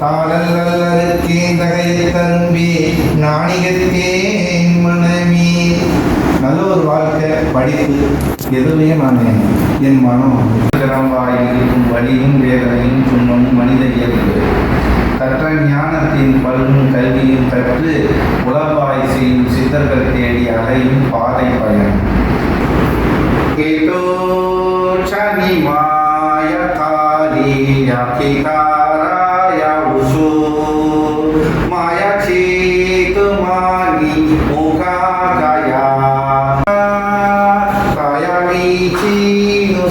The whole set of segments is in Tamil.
பாடல்லருக்கே தகைய தம்பி மனமே நல்ல ஒரு வாழ்க்கை படிப்பு எதுவுமே நான் என் மனம் இருக்கும் வழியும் வேதனையும் துன்பமும் மனித இயல்பு. கற்ற ஞானத்தின் பல்வும் கல்வியும் கற்று உலவாய் செய்யும் சித்தர்கள் தேடி அலையும் பாதை பயணம் கேட்டோ சனி மாய காரியா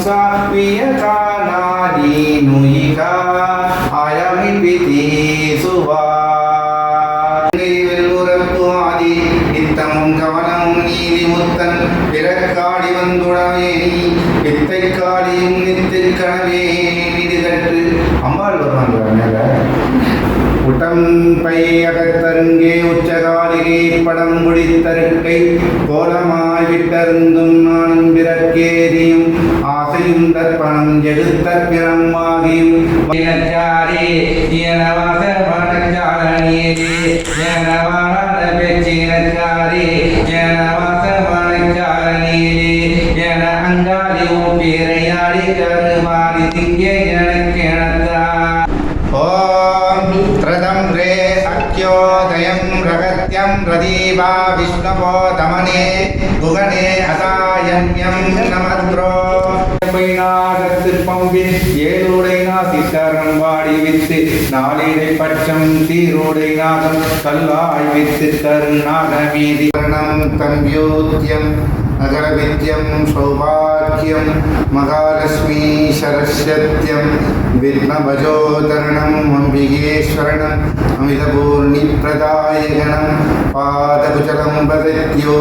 สัพพิยทานาดีนุยิกาอายามิปิติสุวา பிறக்காடி வந்துடவே பித்தைக்காடியும் நித்திற்கனவே நிதிகற்று அம்பாள் வருவாங்க மேல உடம்பை அகத்தருங்கே உச்சகாலிகை படம் முடித்தருக்கை கோலமாய் விட்டருந்தும் நானும் பிறக்கேறி தத் பனஞ்செழுத்தப்பிரம்மாதி இனச்சாரே இயனவாச வனச்சாரணியே இயனவாராத பேச்சினச்சாரே இயனவாச வனச்சாரணியே என அங்காளி ஓம் பேரையாடி கருமாறி திங்க எனக்கு எனத்தா ஓம் த்ரதம் ரே சக்யோதயம் விஷ்ணவோ தமனே குகனே அசாயன்யம் நமத்ரோ नमद्रो திருப்பம்பின் ஏழுடை நாசித்தரம் வாடி வித்து நாளிடை பட்சம் சீருடை நாகம் கல்லாய் வித்து கருநாகமீதி वर्णं तन्व्योद्यं नगरविद्यं सौभाग्यं महालक्ष्मी शरस्यत्यं विघ्नभजोदरणम् अम्बिकेश्वरणम् अमितपूर्णिप्रदायगणं पादकुचलं वदत्यो